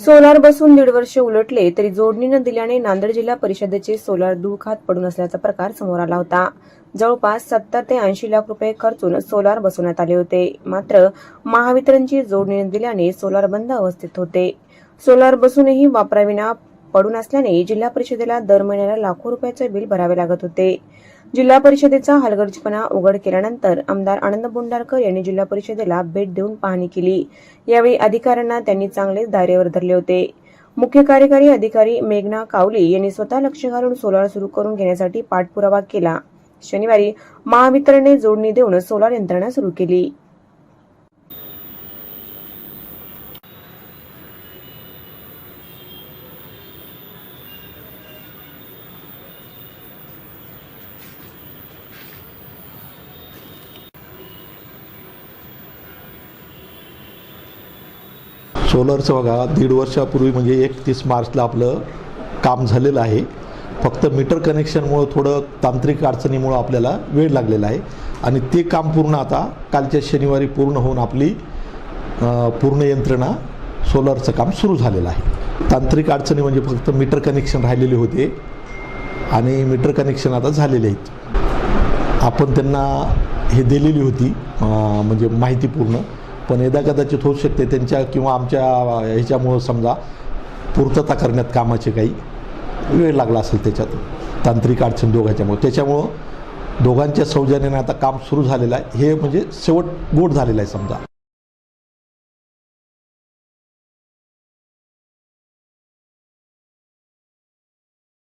Solar बसून दीड वर्ष उलटले तरी जोडणी न दिल्याने नांदेड जिल्हा परिषदेचे सोलार दुखात पडून असल्याचा प्रकार समोर आला होता. जवळपास सत्तर ते ऐंशी लाख रुपये खर्चून सोलार बसवण्यात आले होते. मात्र महावितरणची जोडणी न दिल्याने सोलार बंद अवस्थेत होते. सोलार बसूनही वापराविना पडून असल्याने जिल्हा परिषदेला दर महिन्याला लाखो रुपयाचे बिल भरावे लागत होते. जिल्हा परिषदेचा हलगर्जीपणा उघड केल्यानंतर आमदार आनंद बोंडारकर यांनी जिल्हा परिषदेला भेट देऊन पाहणी केली. यावेळी अधिकाऱ्यांना त्यांनी चांगलेच दारेवर धरले होते. मुख्य कार्यकारी अधिकारी मेघना कावली यांनी स्वतः लक्ष घालून सोलार सुरू करून घेण्यासाठी पाठपुरावा केला. शनिवारी महावितरणने जोडणी देऊन सोलार यंत्रणा सुरू केली. सोलरचं बघा दीड वर्षापूर्वी म्हणजे एकतीस मार्चला आपलं काम झालेलं आहे. फक्त मीटर कनेक्शनमुळं थोडं तांत्रिक अडचणीमुळं आपल्याला वेळ लागलेला आहे. आणि ते काम पूर्ण आता कालच्या शनिवारी पूर्ण होऊन आपली पूर्ण यंत्रणा सोलरचं काम सुरू झालेलं आहे. तांत्रिक अडचणी म्हणजे फक्त मीटर कनेक्शन राहिलेले होते आणि मीटर कनेक्शन आता झालेले आहेत. आपण त्यांना हे दिलेली होती म्हणजे माहिती पूर्ण. पण यदा कदाचित होऊ शकते त्यांच्या किंवा आमच्या ह्याच्यामुळं समजा पूर्तता करण्यात कामाचे काही वेळ लागला असेल त्याच्यात तांत्रिक अडचण दोघांच्यामुळं. त्याच्यामुळं दोघांच्या सौजन्याने आता काम सुरू झालेलं आहे. हे म्हणजे शेवट गोड झालेलं आहे समजा.